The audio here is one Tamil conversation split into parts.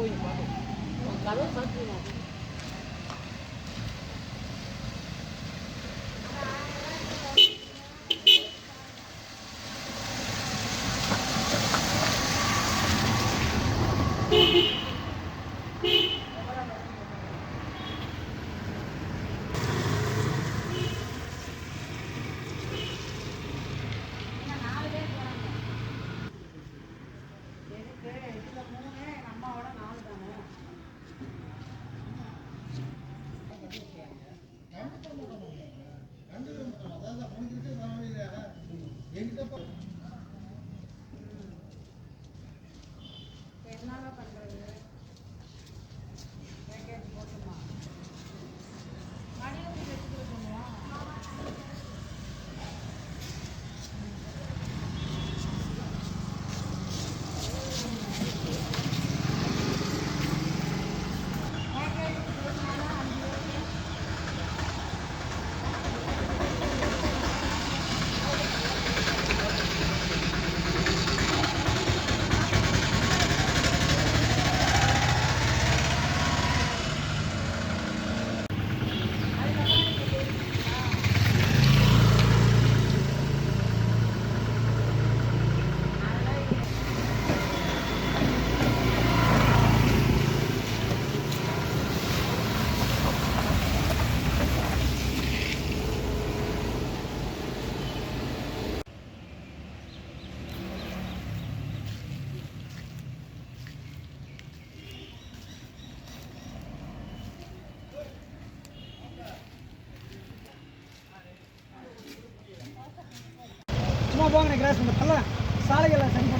こいいの窓。ガロさっきの。சும்மா போங்க கிராஸ் பண்ண பல்ல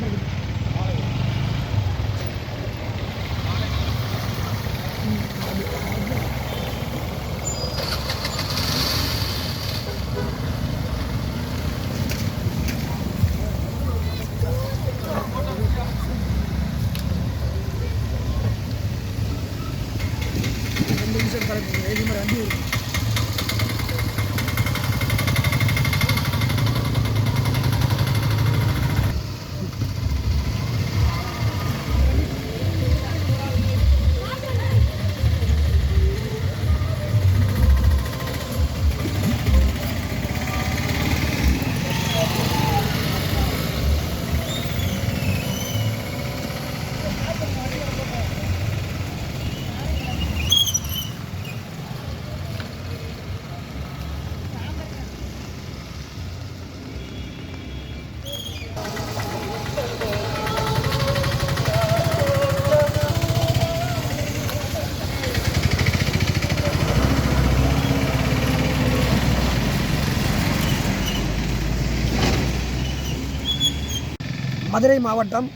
மதுரை மாவட்டம்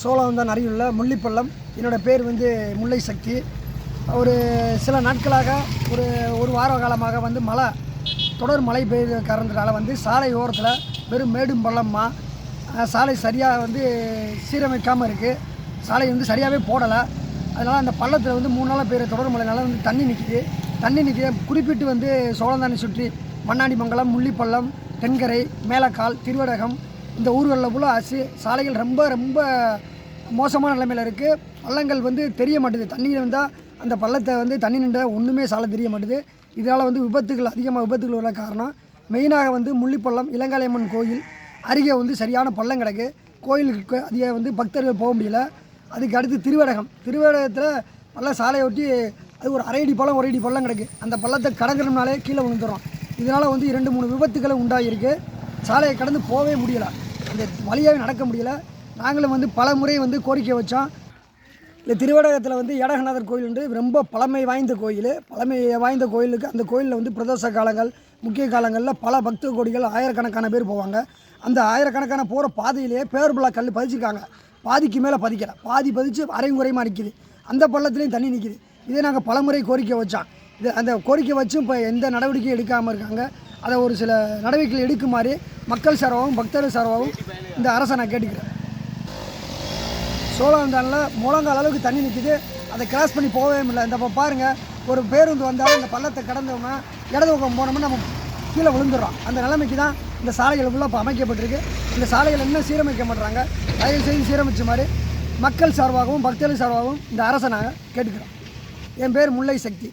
சோழவந்தான் அருகிலுள்ள முள்ளிப்பள்ளம். என்னோடய பேர் வந்து முல்லை சக்தி ஒரு சில நாட்களாக ஒரு ஒரு வார காலமாக வந்து மழை தொடர் மழை பெய்த காரணத்தினால வந்து சாலை ஓரத்தில் வெறும் மேடும் பள்ளமாக சாலை சரியாக வந்து சீரமைக்காமல் இருக்குது சாலை வந்து சரியாகவே போடலை. அதனால் அந்த பள்ளத்தில் வந்து மூணு நாளாக பெய்கிற தொடர் மழைனால வந்து தண்ணி நிற்கிது தண்ணி நிற்கிது குறிப்பிட்டு வந்து சோழந்தானை சுற்றி மண்ணாடிமங்கலம் முள்ளிப்பள்ளம் தென்கரை மேலக்கால் திருவடகம் இந்த ஊர்களில் ஃபுல்லாக அசி சாலைகள் ரொம்ப ரொம்ப மோசமான நிலைமையில் இருக்குது பள்ளங்கள் வந்து தெரிய மாட்டுது. தண்ணி வந்தால் அந்த பள்ளத்தை வந்து தண்ணி நின்றால் ஒன்றுமே சாலை தெரிய மாட்டுது. இதனால் வந்து விபத்துகள் அதிகமாக விபத்துகள் உள்ள காரணம் மெயினாக வந்து முள்ளிப்பள்ளம் இளங்காளியம்மன் கோயில் அருகே வந்து சரியான பள்ளம் கிடக்கு. கோயிலுக்கு அதிக வந்து பக்தர்கள் போக முடியல. அதுக்கு அடுத்து திருவடகம். திருவடகத்தில் பள்ள சாலையை ஒட்டி அது ஒரு அரை அடி பள்ளம் ஒரு அடி பள்ளம் கிடக்கு. அந்த பள்ளத்தை கடக்கிறோம்னாலே கீழே விழுந்துடும் இதனால் வந்து இரண்டு மூணு விபத்துகளும் உண்டாகிருக்கு சாலையை கடந்து போகவே முடியலை. இந்த வழியாகவே நடக்க முடியல. நாங்களும் வந்து பல முறை வந்து கோரிக்கை வச்சோம். இந்த திருவடகத்தில் வந்து ஏடகநாதர் கோயில் என்று ரொம்ப பழமை வாய்ந்த கோயில். பழமை வாய்ந்த கோயிலுக்கு அந்த கோயிலில் வந்து பிரதோஷ காலங்கள் முக்கிய காலங்களில் பல பக்த கோடிகள் ஆயிரக்கணக்கான பேர் போவாங்க. அந்த ஆயிரக்கணக்கான போகிற பாதையிலேயே பேர்புலா கல் பதிச்சிருக்காங்க. பாதிக்கு மேலே பதிக்கலை. பாதி பதிச்சு அரைங்குறையமாக நிற்கிது அந்த பள்ளத்துலேயும் தண்ணி நிற்கிது இதே நாங்கள் பலமுறை கோரிக்கை வச்சோம். இது அந்த கோரிக்கை வச்சும் இப்போ எந்த நடவடிக்கையும் எடுக்காமல் இருக்காங்க. அதை ஒரு சில நடவடிக்கைகள் எடுக்குமாறு மக்கள் சார்பாகவும் பக்தர்கள் சார்பாகவும் இந்த அரசை நான் கேட்டுக்கிறேன். சோழவந்தானில் முழங்கால் அளவுக்கு தண்ணி நிற்கிது அதை கிராஸ் பண்ணி போகவே முடியல. இந்த பாருங்கள் ஒரு பேருந்து வந்தாலும் இந்த பள்ளத்தை கடந்தோம்னா இடது பக்கம் போனோம்னா நம்ம கீழே விழுந்துடுறோம். அந்த நிலைமைக்கு தான் இந்த சாலைகள் ஃபுல்லாக இப்போ அமைக்கப்பட்டிருக்கு. இந்த சாலைகள் இன்னும் சீரமைக்க மாட்டுறாங்க? தயவு செய்து சீரமைச்ச மாதிரி மக்கள் சார்பாகவும் பக்தர்கள் சார்பாகவும் இந்த அரசை நாங்கள் கேட்டுக்கிறோம் என் பேர் முல்லை சக்தி